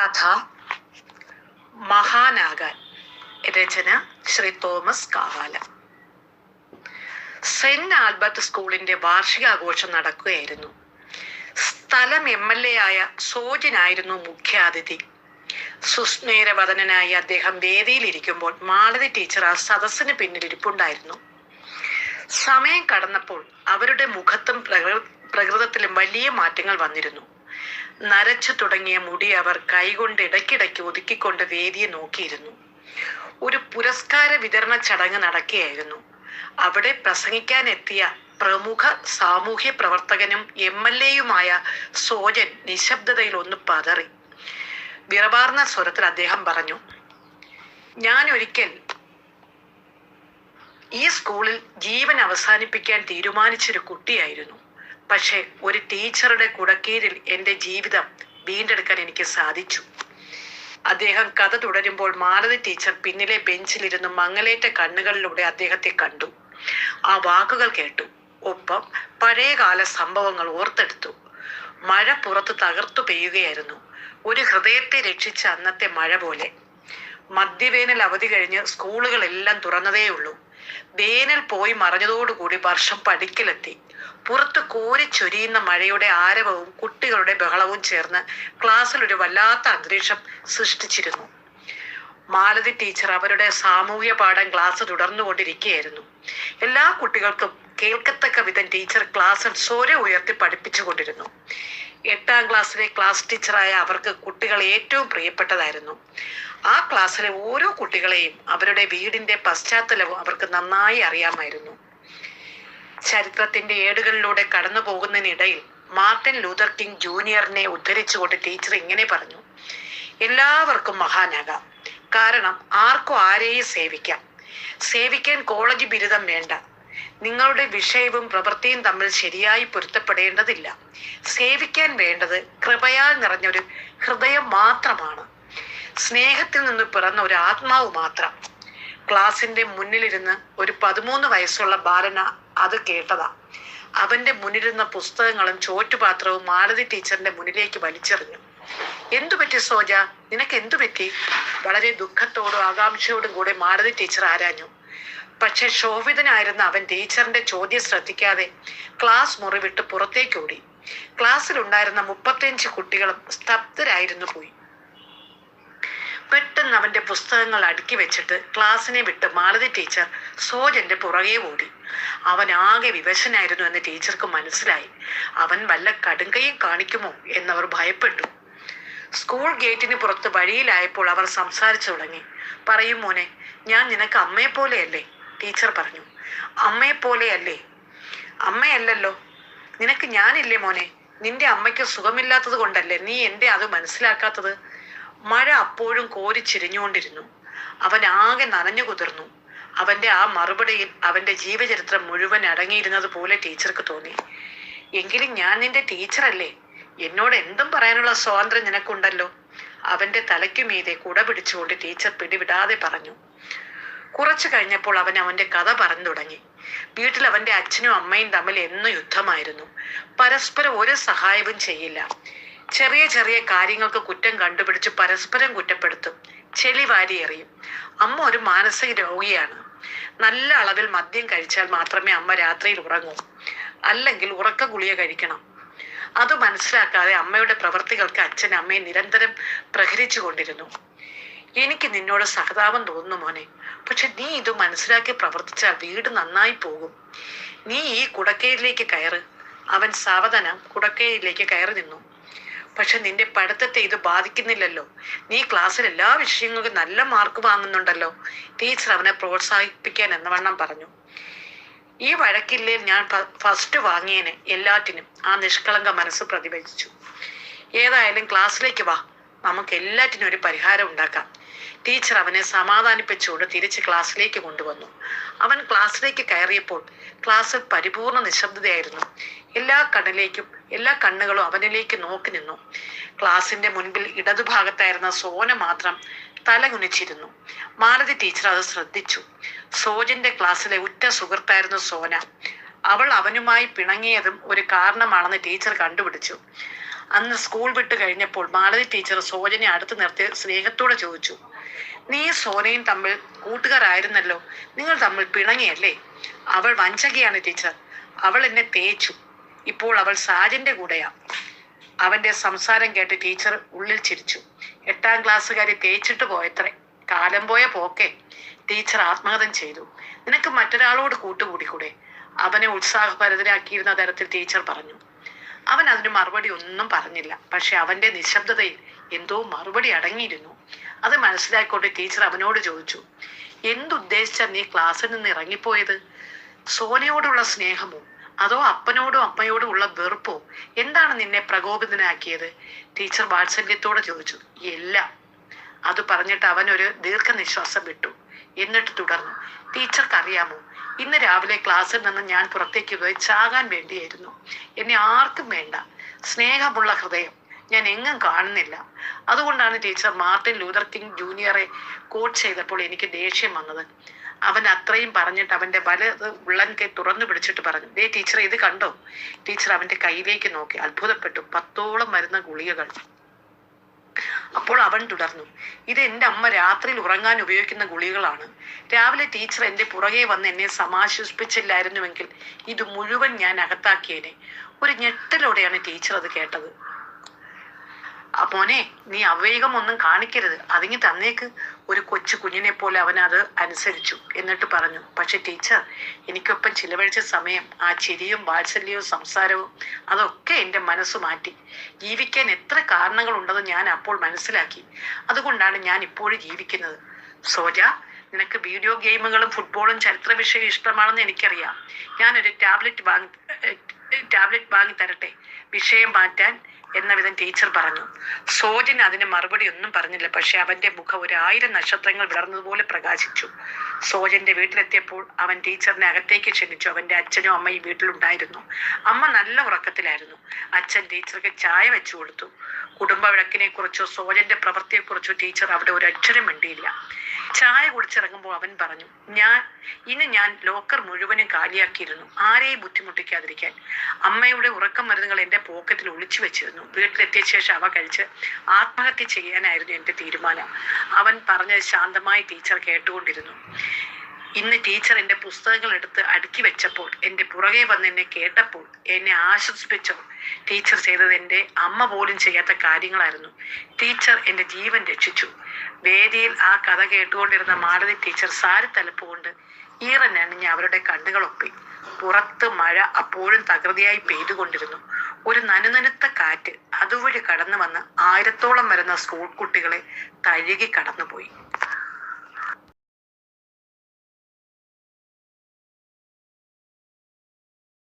കഥ മഹാനാകാൻ. രചന Shri Thomas Kavala saint Albert സ്കൂളിന്റെ വാർഷികാഘോഷം നടക്കുകയായിരുന്നു. സ്ഥലം എം എൽ എ ആയ സോജനായിരുന്നു മുഖ്യാതിഥി. സുസ്മേരവദനായി അദ്ദേഹം വേദിയിലിരിക്കുമ്പോൾ മാളതി ടീച്ചർ ആ സദസ്സിന് പിന്നിലിരിപ്പുണ്ടായിരുന്നു സമയം കടന്നപ്പോൾ അവരുടെ മുഖത്തും പ്രകൃ- പ്രകൃതത്തിലും വലിയ മാറ്റങ്ങൾ വന്നിരുന്നു. നരച്ചു തുടങ്ങിയ മുടി അവർ കൈകൊണ്ട് ഇടയ്ക്കിടയ്ക്ക് ഒതുക്കിക്കൊണ്ട് വേദിയെ നോക്കിയിരുന്നു. ഒരു പുരസ്കാര വിതരണ ചടങ്ങ് നടക്കുകയായിരുന്നു. അവിടെ പ്രസംഗിക്കാൻ എത്തിയ പ്രമുഖ സാമൂഹ്യ പ്രവർത്തകനും എം എൽ എയുമായ സോജൻ നിശബ്ദതയിൽ ഒന്ന് പതറി. വിറവാർന്ന സ്വരത്തിൽ അദ്ദേഹം പറഞ്ഞു ഞാൻ ഒരിക്കൽ ഈ സ്കൂളിൽ ജീവൻ അവസാനിപ്പിക്കാൻ തീരുമാനിച്ചൊരു കുട്ടിയായിരുന്നു. പക്ഷെ ഒരു ടീച്ചറുടെ കുടക്കീഴിൽ എന്റെ ജീവിതം വീണ്ടെടുക്കാൻ എനിക്ക് സാധിച്ചു. അദ്ദേഹം കഥ തുടരുമ്പോൾ മാലതി ടീച്ചർ പിന്നിലെ ബെഞ്ചിലിരുന്ന് മങ്ങലേറ്റ കണ്ണുകളിലൂടെ അദ്ദേഹത്തെ കണ്ടു. ആ വാക്കുകൾ കേട്ടു. ഒപ്പം പഴയകാല സംഭവങ്ങൾ ഓർത്തെടുത്തു. മഴ പുറത്ത് തകർത്തു പെയ്യുകയായിരുന്നു. ഒരു ഹൃദയത്തെ രക്ഷിച്ച അന്നത്തെ മഴ പോലെ. മദ്യവേനൽ അവധി കഴിഞ്ഞ് സ്കൂളുകളെല്ലാം തുറന്നതേയുള്ളൂ. വേനൽ പോയി മറഞ്ഞതോടുകൂടി വർഷം പടിക്കലെത്തി. പുറത്ത് കോരിച്ചൊരിയുന്ന മഴയുടെ ആരവവും കുട്ടികളുടെ ബഹളവും ചേർന്ന് ക്ലാസ്സിൽ ഒരു വല്ലാത്ത അന്തരീക്ഷം സൃഷ്ടിച്ചിരുന്നു. മാലതി ടീച്ചർ അവരുടെ സാമൂഹ്യ പാഠം ക്ലാസ് തുടർന്നുകൊണ്ടിരിക്കുകയായിരുന്നു. എല്ലാ കുട്ടികൾക്കും കേൾക്കത്തക്ക വിധം ടീച്ചർ ക്ലാസ്സിൽ സ്വര ഉയർത്തി പഠിപ്പിച്ചുകൊണ്ടിരുന്നു. എട്ടാം ക്ലാസ്സിലെ ക്ലാസ് ടീച്ചറായ അവർക്ക് കുട്ടികൾ ഏറ്റവും പ്രിയപ്പെട്ടതായിരുന്നു. ആ ക്ലാസ്സിലെ ഓരോ കുട്ടികളെയും അവരുടെ വീടിന്റെ പശ്ചാത്തലവും അവർക്ക് നന്നായി അറിയാമായിരുന്നു. ചരിത്രത്തിന്റെ ഏടുകളിലൂടെ കടന്നു പോകുന്നതിനിടയിൽ മാർട്ടിൻ ലൂതർ കിങ് ജൂനിയറിനെ ഉദ്ധരിച്ചുകൊണ്ട് ടീച്ചർ ഇങ്ങനെ പറഞ്ഞു എല്ലാവർക്കും മഹാനാകാം. കാരണം ആർക്കും ആരെയും സേവിക്കാം. സേവിക്കാൻ കോളേജ് ബിരുദം വേണ്ട. നിങ്ങളുടെ വിഷയവും പ്രവൃത്തിയും തമ്മിൽ ശരിയായി പൊരുത്തപ്പെടേണ്ടതില്ല. സേവിക്കാൻ വേണ്ടത് കൃപയാൽ നിറഞ്ഞൊരു ഹൃദയം മാത്രമാണ്. സ്നേഹത്തിൽ നിന്ന് പിറന്ന ഒരു ആത്മാവ് മാത്രം. ക്ലാസിന്റെ മുന്നിലിരുന്ന് ഒരു പതിമൂന്ന് വയസ്സുള്ള ബാലന അത് കേട്ടതാ. അവന്റെ മുന്നിലിരുന്ന പുസ്തകങ്ങളും ചോറ്റുപാത്രവും മാലതി ടീച്ചറിന്റെ മുന്നിലേക്ക് വലിച്ചെറിഞ്ഞു. എന്തു പറ്റി സോജ? നിനക്ക് എന്തു പറ്റി? വളരെ ദുഃഖത്തോടും ആകാംക്ഷയോടും കൂടെ മാലതി ടീച്ചർ ആരാഞ്ഞു. പക്ഷെ ശോഭിതനായിരുന്ന അവൻ ടീച്ചറിന്റെ ചോദ്യം ശ്രദ്ധിക്കാതെ ക്ലാസ് മുറിവിട്ട് പുറത്തേക്ക് ഓടി. ക്ലാസ്സിലുണ്ടായിരുന്ന മുപ്പത്തിയഞ്ച് കുട്ടികളും സ്തബ്ധരായിരുന്നു പോയി. പെട്ടെന്ന് അവന്റെ പുസ്തകങ്ങൾ അടുക്കി വെച്ചിട്ട് ക്ലാസ്സിനെ വിട്ട് മാലതി ടീച്ചർ സോജന്റെ പുറകെ ഓടി. അവൻ ആകെ വിവശനായിരുന്നു എന്ന് ടീച്ചർക്ക് മനസ്സിലായി. അവൻ വല്ല കടുങ്കയും കാണിക്കുമോ എന്നവർ ഭയപ്പെട്ടു. സ്കൂൾ ഗേറ്റിന് പുറത്ത് വഴിയിലായപ്പോൾ അവർ സംസാരിച്ചു തുടങ്ങി. പറയും മോനെ ഞാൻ നിനക്ക് അമ്മയെ പോലെയല്ലേ ടീച്ചർ പറഞ്ഞു. അമ്മയെ പോലെയല്ലേ അമ്മയല്ലല്ലോ. നിനക്ക് ഞാനില്ലേ മോനെ? നിന്റെ അമ്മയ്ക്ക് സുഖമില്ലാത്തത് കൊണ്ടല്ലേ നീ എന്റെ അത് മനസ്സിലാക്കാത്തത്? മഴ അപ്പോഴും കോരിച്ചിരിഞ്ഞുകൊണ്ടിരുന്നു അവൻ ആകെ നനഞ്ഞു കുതിർന്നു. അവന്റെ ആ മറുപടിയിൽ അവന്റെ ജീവചരിത്രം മുഴുവൻ അടങ്ങിയിരുന്നത് പോലെ ടീച്ചർക്ക് തോന്നി. എങ്കിലും ഞാൻ നിന്റെ ടീച്ചറല്ലേ? എന്നോട് എന്തും പറയാനുള്ള സ്വാതന്ത്ര്യം നിനക്കുണ്ടല്ലോ. അവന്റെ തലയ്ക്കുമീതെ കുട പിടിച്ചുകൊണ്ട് ടീച്ചർ പിടിവിടാതെ പറഞ്ഞു. കുറച്ചു കഴിഞ്ഞപ്പോൾ അവൻ അവന്റെ കഥ പറഞ്ഞു തുടങ്ങി. വീട്ടിൽ അവന്റെ അച്ഛനും അമ്മയും തമ്മിൽ എന്നും യുദ്ധമായിരുന്നു. പരസ്പരം ഒരു സഹായവും ചെയ്യില്ല. ചെറിയ ചെറിയ കാര്യങ്ങൾക്ക് കുറ്റം കണ്ടുപിടിച്ച് പരസ്പരം കുറ്റപ്പെടുത്തും. ചെളി വാരി എറിയും. അമ്മ ഒരു മാനസിക രോഗിയാണ്. നല്ല അളവിൽ മദ്യം കഴിച്ചാൽ മാത്രമേ അമ്മ രാത്രിയിൽ ഉറങ്ങൂ. അല്ലെങ്കിൽ ഉറക്ക ഗുളിക കഴിക്കണം. അത് മനസ്സിലാക്കാതെ അമ്മയുടെ പ്രവൃത്തികൾക്ക് അച്ഛൻ അമ്മയെ നിരന്തരം പ്രഹരിച്ചു കൊണ്ടിരുന്നു. എനിക്ക് നിന്നോട് സഹതാപം തോന്നുന്നു മോനെ. പക്ഷെ നീ ഇത് മനസ്സിലാക്കി പ്രവർത്തിച്ചാൽ വീട് നന്നായി പോകും. നീ ഈ കുടക്കയിലേക്ക് കയറ്. അവൻ സാവധാനം കുടക്കയിലേക്ക് കയറി നിന്നു. പക്ഷെ നിന്റെ പഠിത്തത്തെ ഇത് ബാധിക്കുന്നില്ലല്ലോ. നീ ക്ലാസ്സിൽ എല്ലാ വിഷയങ്ങൾക്കും നല്ല മാർക്ക് വാങ്ങുന്നുണ്ടല്ലോ. ടീച്ചർ അവനെ പ്രോത്സാഹിപ്പിക്കാൻ എന്നവണ്ണം പറഞ്ഞു. ഈ വഴക്കില്ലേ ഞാൻ ഫസ്റ്റ് വാങ്ങിയനെ എല്ലാറ്റിനും. ആ നിഷ്കളങ്ക മനസ്സ് പ്രതിഭജിച്ചു ഏതായാലും ക്ലാസ്സിലേക്ക് വാ. നമുക്ക് എല്ലാറ്റിനും ഒരു പരിഹാരം ഉണ്ടാക്കാം. ടീച്ചർ അവനെ സമാധാനിപ്പിച്ചുകൊണ്ട് തിരിച്ച് ക്ലാസ്സിലേക്ക് കൊണ്ടുവന്നു. അവൻ ക്ലാസ്സിലേക്ക് കയറിയപ്പോൾ ക്ലാസ്സിൽ പരിപൂർണ നിശബ്ദതയായിരുന്നു. എല്ലാ കണ്ണിലേക്കും എല്ലാ കണ്ണുകളും അവനിലേക്ക് നോക്കി നിന്നു. ക്ലാസിന്റെ മുൻപിൽ ഇടതുഭാഗത്തായിരുന്ന സോന മാത്രം തലകുനിച്ചിരുന്നു. മാലതി ടീച്ചർ അത് ശ്രദ്ധിച്ചു. സോജന്റെ ക്ലാസ്സിലെ ഉറ്റ സുഹൃത്തായിരുന്നു സോന. അവൾ അവനുമായി പിണങ്ങിയതും ഒരു കാരണമാണെന്ന് ടീച്ചർ കണ്ടുപിടിച്ചു. അന്ന് സ്കൂൾ വിട്ട് കഴിഞ്ഞപ്പോൾ മാലതി ടീച്ചർ സോജനെ അടുത്ത് നിർത്തി സ്നേഹത്തോടെ ചോദിച്ചു നീ സോനയും തമ്മിൽ കൂട്ടുകാരായിരുന്നല്ലോ. നിങ്ങൾ തമ്മിൽ പിണങ്ങിയല്ലേ? അവൾ വഞ്ചകയാണ് ടീച്ചർ. അവൾ എന്നെ തേച്ചു. ഇപ്പോൾ അവൾ സാജന്റെ കൂടെയാ. അവന്റെ സംസാരം കേട്ട് ടീച്ചർ ഉള്ളിൽ ചിരിച്ചു. എട്ടാം ക്ലാസ്സുകാരി തേച്ചിട്ട് പോയത്രേ. കാലം പോയ പോക്കെ. ടീച്ചർ ആത്മഹത്യം ചെയ്തു. നിനക്ക് മറ്റൊരാളോട് കൂട്ടുകൂടിക്കൂടെ? അവനെ ഉത്സാഹഭരിതരാക്കിയിരുന്ന തരത്തിൽ ടീച്ചർ പറഞ്ഞു. അവൻ അതിന് മറുപടി ഒന്നും പറഞ്ഞില്ല. പക്ഷെ അവന്റെ നിശബ്ദതയിൽ എന്തോ മറുപടി അടങ്ങിയിരുന്നു. അത് മനസ്സിലാക്കിക്കൊണ്ട് ടീച്ചർ അവനോട് ചോദിച്ചു എന്തുദ്ദേശിച്ച നീ ക്ലാസ്സിൽ നിന്ന് ഇറങ്ങിപ്പോയത്? സോനയോടുള്ള സ്നേഹമോ? അതോ അപ്പനോടും അമ്മയോടും ഉള്ള വെറുപ്പോ? എന്താണ് നിന്നെ പ്രകോപിതനാക്കിയത്? ടീച്ചർ വാത്സല്യത്തോടെ ചോദിച്ചു എല്ലാം അത് പറഞ്ഞിട്ട് അവൻ ഒരു ദീർഘനിശ്വാസം വിട്ടു. എന്നിട്ട് തുടർന്നു ടീച്ചർക്ക് അറിയാമോ ഇന്ന് രാവിലെ ക്ലാസ്സിൽ നിന്ന് ഞാൻ പുറത്തേക്ക് പോയി ചാകാൻ വേണ്ടിയായിരുന്നു. എന്നെ ആർക്കും വേണ്ട. സ്നേഹമുള്ള ഹൃദയം ഞാൻ എങ്ങും കാണുന്നില്ല. അതുകൊണ്ടാണ് ടീച്ചർ മാർട്ടിൻ ലൂതർ കിങ് ജൂനിയറെ കോട്ട് ചെയ്തപ്പോൾ എനിക്ക് ദേഷ്യം വന്നത്. അവൻ അത്രയും പറഞ്ഞിട്ട് അവന്റെ വലത് ഉള്ളൻ കൈ തുറന്നു പിടിച്ചിട്ട് പറഞ്ഞു ദേ ടീച്ചർ ഇത് കണ്ടോ? ടീച്ചർ അവന്റെ കൈയിലേക്ക് നോക്കി. അത്ഭുതപ്പെട്ടു. പത്തോളം വരുന്ന ഗുളികകൾ. അപ്പോൾ അവൻ തുടർന്നു ഇത് എന്റെ അമ്മ രാത്രിയിൽ ഉറങ്ങാൻ ഉപയോഗിക്കുന്ന ഗുളികളാണ്. രാവിലെ ടീച്ചർ എന്റെ പുറകെ വന്ന് എന്നെ സമാശ്വസിപ്പിച്ചില്ലായിരുന്നുവെങ്കിൽ ഇത് മുഴുവൻ ഞാൻ അകത്താക്കിയേനെ. ഒരു ഞെട്ടലോടെയാണ് ടീച്ചർ അത് കേട്ടത്. മോനെ നീ അവേഗം ഒന്നും കാണിക്കരുത്. അതിങ്ങി തന്നേക്ക്. ഒരു കൊച്ചു കുഞ്ഞിനെ പോലെ അവൻ അത് അനുസരിച്ചു എന്നിട്ട് പറഞ്ഞു പക്ഷെ ടീച്ചർ എനിക്കൊപ്പം ചിലവഴിച്ച സമയം ആ ചിരിയും വാത്സല്യവും സംസാരവും അതൊക്കെ എന്റെ മനസ്സ് മാറ്റി. ജീവിക്കാൻ എത്ര കാരണങ്ങൾ ഉണ്ടെന്ന് ഞാൻ അപ്പോൾ മനസ്സിലാക്കി. അതുകൊണ്ടാണ് ഞാൻ ഇപ്പോഴും ജീവിക്കുന്നത്. സോജ നിനക്ക് വീഡിയോ ഗെയിമുകളും ഫുട്ബോളും ചരിത്ര വിഷയം ഇഷ്ടമാണെന്ന് എനിക്കറിയാം. ഞാനൊരു ടാബ്ലറ്റ് വാങ്ങി ടാബ്ലറ്റ് വാങ്ങി തരട്ടെ. വിഷയം മാറ്റാൻ എന്ന വിധം ടീച്ചർ പറഞ്ഞു. സോജൻ അതിന് മറുപടി ഒന്നും പറഞ്ഞില്ല. പക്ഷെ അവന്റെ മുഖം ഒരു ആയിരം നക്ഷത്രങ്ങൾ വിളർന്നതുപോലെ പ്രകാശിച്ചു. സോജന്റെ വീട്ടിലെത്തിയപ്പോൾ അവൻ ടീച്ചറിനെ അകത്തേക്ക് ക്ഷണിച്ചു. അവന്റെ അച്ഛനും അമ്മയും വീട്ടിലുണ്ടായിരുന്നു. അമ്മ നല്ല ഉറക്കത്തിലായിരുന്നു. അച്ഛൻ ടീച്ചർക്ക് ചായ വെച്ചു കൊടുത്തു. കുടുംബ വിളക്കിനെ കുറിച്ചോ സോജന്റെ പ്രവൃത്തിയെക്കുറിച്ചോ ടീച്ചർ അവിടെ ഒരു അക്ഷരം മിണ്ടിയില്ല. ചായ കുടിച്ചിറങ്ങുമ്പോൾ അവൻ പറഞ്ഞു ഞാൻ ഇന്ന് ഞാൻ ലോക്കർ മുഴുവനും കാലിയാക്കിയിരുന്നു. ആരെയും ബുദ്ധിമുട്ടിക്കാതിരിക്കാൻ. അമ്മയുടെ ഉറക്കം മരുന്നുകൾ എന്റെ പോക്കറ്റിൽ ഒളിച്ചു വെച്ചിരുന്നു. വീട്ടിലെത്തിയ ശേഷം അവ കഴിച്ച് ആത്മഹത്യ ചെയ്യാനായിരുന്നു എന്റെ തീരുമാനം. അവൻ പറഞ്ഞത് ശാന്തമായി ടീച്ചർ കേട്ടുകൊണ്ടിരുന്നു. ഇന്ന് ടീച്ചർ എന്റെ പുസ്തകങ്ങൾ എടുത്ത് അടുക്കി വെച്ചപ്പോൾ എന്റെ പുറകെ വന്ന് എന്നെ കേട്ടപ്പോൾ എന്നെ ആശ്വസിപ്പിച്ചോ ടീച്ചർ ചെയ്തത് എന്റെ അമ്മ പോലും ചെയ്യാത്ത കാര്യങ്ങളായിരുന്നു. ടീച്ചർ എന്റെ ജീവൻ രക്ഷിച്ചു. വേദിയിൽ ആ കഥ കേട്ടുകൊണ്ടിരുന്ന മാലതി ടീച്ചർ സാരി കൊണ്ട് ഈറനണിഞ്ഞ് അവരുടെ കണ്ണുകളൊപ്പി. പുറത്ത് മഴ അപ്പോഴും തകൃതിയായി പെയ്തുകൊണ്ടിരുന്നു. ഒരു നനുനനുത്ത കാറ്റ് അതുവഴി കടന്നു വന്ന് ആയിരത്തോളം വരുന്ന സ്കൂൾ കുട്ടികളെ തഴുകി കടന്നുപോയി.